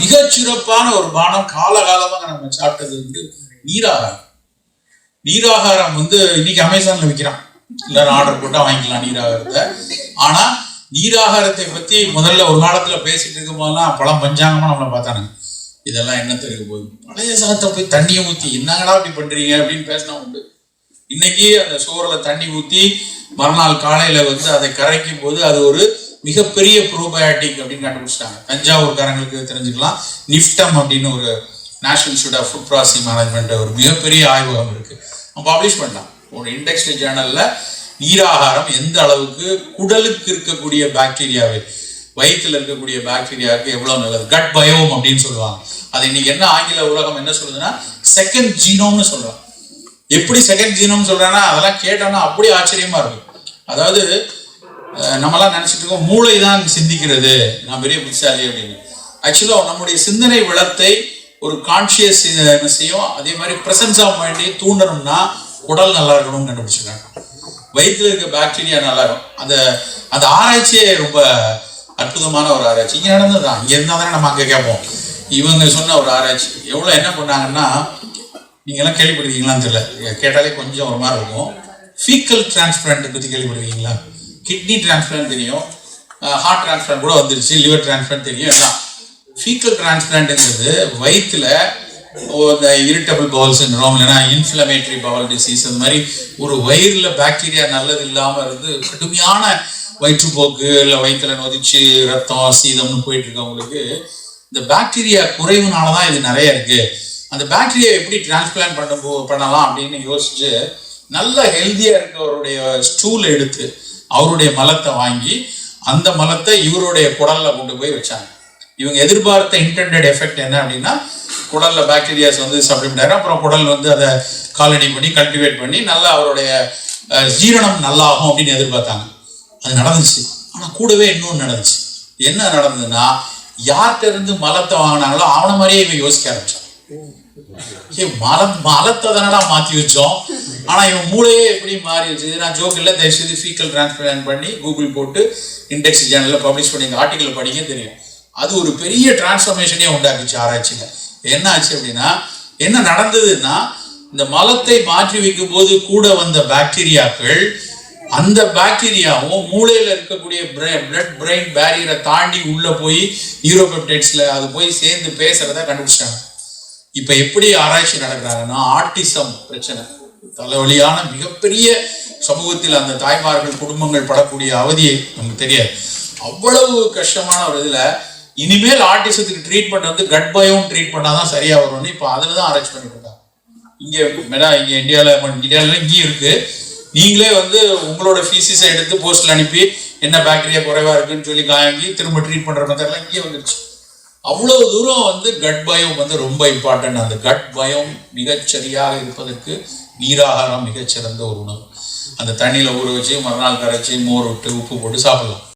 மிகச் சிறப்பான ஒரு பானம் காலகாலமாக நம்ம சாப்பிட்டது வந்து நீராகாரம். நீராகாரம் வந்து இன்னைக்கு அமேசான்ல விற்கிறான் எல்லாரும் ஆர்டர் போட்டா வாங்கிக்கலாம் நீராகாரத்தை. ஆனா நீராகாரத்தை பத்தி முதல்ல ஒரு காலத்துல பேசிட்டு இருக்கும் போதெல்லாம் பழம் பஞ்சாங்கமா நம்மளை பார்த்தானுங்க. இதெல்லாம் என்ன தெரியும் போகுது? பழைய சாதத்தை போய் தண்ணியை ஊத்தி என்னங்கடா அப்படி பண்றீங்க அப்படின்னு பேசினா உண்டு. இன்னைக்கு அந்த சோறுல தண்ணி ஊத்தி மறுநாள் காலையில வந்து அதை கரைக்கும் போது அது ஒரு மிகப்பெரிய ப்ரோபயாட்டிக் அப்படின்னு கண்டுபிடிச்சிட்டாங்க. தஞ்சாவூர்காரங்களுக்கு தெரிஞ்சுக்கலாம். நிஃப்டம் அப்படின்னு ஒரு national institute of food processing management ஒரு மிகப்பெரிய ஆய்வகம் இருக்கு. பப்ளிஷ் பண்ணலாம். ஒரு இண்டெக்ஸ் ஜேர்னல்ல நீராகாரம் எந்த அளவுக்கு குடலுக்கு இருக்கக்கூடிய பாக்டீரியாவை வயிற்றுல இருக்கக்கூடிய பாக்டீரியாவுக்கு எவ்வளவு நல்லது? கட் பயோம் அப்படின்னு சொல்லுவாங்க. அது இன்னைக்கு என்ன ஆங்கில உலகம் என்ன சொல்லுதுன்னா செகண்ட் ஜீனோம்னு சொல்றான் எப்படி செகண்ட் ஜீனோம்னு சொல்றேன்னா அதெல்லாம் கேட்டோம்னா அப்படியே ஆச்சரியமா இருக்கும். அதாவது நம்மலாம் நினைச்சிட்டு இருக்கோம் மூளை தான் சிந்திக்கிறது. நான் பெரிய புத்திசாலி அப்படின்னு. ஆக்சுவலாக நம்முடைய சிந்தனை வளத்தை ஒரு கான்சியஸ்னஸையும் அதே மாதிரி பிரசன்ஸ் ஆஃப் மைண்டையும் தூண்டணும்னா உடல் நல்லா இருக்கணும்னு கண்டுபிடிச்சிருக்காங்க. வயிற்றுல இருக்க பாக்டீரியா நல்லா இருக்கும். அந்த அந்த ஆராய்ச்சியே ரொம்ப அற்புதமான ஒரு ஆராய்ச்சி. இங்கே நடந்ததுதான். இங்கே இருந்தால் தானே நம்ம அங்கே கேட்போம். இவங்க சொன்ன ஒரு ஆராய்ச்சி. எவ்வளோ என்ன பண்ணாங்கன்னா நீங்களாம் கேள்விப்படுவீங்களான்னு தெரியல. கேட்டாலே கொஞ்சம் ஒரு மாதிரி இருக்கும். ஃபீக்கல் டிரான்ஸ்பிளான்ட் பற்றி கேள்விப்படுவீங்களா கிட்னி டிரான்ஸ்பிளான்ட் தெரியும் ஹார்ட் டிரான்ஸ்பிளான்ட் கூட வந்துருச்சு லிவர் டிரான்ஸ்பிளான்ட் தெரியும் எல்லாம். ஃபீக்கல் டிரான்ஸ்பிளான்ட்ங்கிறது வயிற்றில் இந்த இரிட்டபிள் பவுல் சின்ரோம் இல்லைன்னா இன்ஃப்ளமேட்டரி பவல் டிசீஸ் அந்த மாதிரி ஒரு வயிறில் பாக்டீரியா நல்லது இல்லாமல் இருந்து கடுமையான வயிற்றுப்போக்கு இல்லை வயிற்றுல நொதிச்சு ரத்தம் சீதம்னு போயிட்டு இருக்கவங்களுக்கு இந்த பாக்டீரியா குறைவுனால தான் இது நிறைய இருக்கு. அந்த பாக்டீரியா எப்படி டிரான்ஸ்பிளான்ட் பண்ண பண்ணலாம் அப்படின்னு யோசிச்சு நல்ல ஹெல்த்தியாக இருக்கவருடைய ஸ்டூல் எடுத்து அவருடைய மலத்தை வாங்கி அந்த மலத்தை இவருடைய குடல்ல கொண்டு போய் வச்சாங்க. இவங்க எதிர்பார்த்த இன்டென்டட் எஃபெக்ட் என்ன அப்படின்னா குடல்ல பாக்டீரியாஸ் வந்து சாப்பிட்டு அப்புறம் குடல் வந்து அதை காலனி பண்ணி கல்டிவேட் பண்ணி நல்லா அவருடைய ஜீரணம் நல்லாகும் அப்படின்னு எதிர்பார்த்தாங்க. அது நடந்துச்சு. ஆனால் கூடவே இன்னொன்று நடந்துச்சு. என்ன நடந்ததுன்னா யார்கிட்ட இருந்து மலத்தை வாங்கினாங்களோ அவனை மாதிரியே இவன் யோசிக்க ஆரம்பிச்சான். மலம் மலத்தை தானடா மாத்தி வச்சோம். ஆனா இவன் மூளையே எப்படி மாறிடுச்சு இது நான் ஜோக் இல்லை. தயவுசெய்து ஃபீக்கல் டிரான்ஸ்பிளான்ட் பண்ணி கூகுள் போட்டு இண்டெக்ஸ் சேனலில் பப்ளிஷ் பண்ணி இந்த ஆர்டிக்கல் படிங்க தெரியும். அது ஒரு பெரிய டிரான்ஸ்ஃபர்மேஷனே உண்டாக்குச்சு ஆராய்ச்சியில. என்ன ஆச்சு அப்படின்னா என்ன நடந்ததுன்னா இந்த மலத்தை மாற்றி வைக்கும் போது கூட வந்த பாக்டீரியாக்கள் அந்த பாக்டீரியாவும் மூளையில இருக்கக்கூடிய பிளட் பிரெயின் பேரியரை தாண்டி உள்ள போய் நியூரோபெப்டைட்ஸ்ல அது போய் சேர்ந்து பேசுறத கண்டுபிடிச்சாங்க இப்ப எப்படி ஆராய்ச்சி நடக்கிறாங்கன்னா ஆட்டிசம் பிரச்சனை. தலைவலியான மிகப்பெரிய சமூகத்தில் அந்த தாய்மார்கள் குடும்பங்கள் படக்கூடிய அவதியை நமக்கு தெரியாது. அவ்வளவு கஷ்டமான ஒரு இதில் இனிமேல் ஆர்டிசத்துக்கு ட்ரீட்மெண்ட் வந்து கட் பயம் ட்ரீட் பண்ணாதான் சரியா வரும்னு இப்போ அதில் தான் அரேஞ்ச் பண்ணிட்டு இருக்காங்க இங்க மேடா இங்கே இந்தியாவில் இந்தியாவில் இங்கேயும் இருக்கு. நீங்களே வந்து உங்களோட ஃபீஸிஸை எடுத்து போஸ்டில் அனுப்பி என்ன பாக்டீரியா குறைவாக இருக்குன்னு சொல்லி காயங்கி திரும்ப ட்ரீட் பண்ணுற மெத்தட்லாம் இங்கேயே வந்துருச்சு. அவ்வளோ தூரம் வந்து கட் பயம் வந்து ரொம்ப இம்பார்ட்டன்ட் அந்த கட் பயம் மிகச்சரியாக இருப்பதற்கு நீராகாரம் மிகச்சிறந்த ஒரு உணவு. அந்த தண்ணியில ஊற வச்சு மறுநாள் கரைச்சி மோர் விட்டு உப்பு போட்டு சாப்பிடலாம்.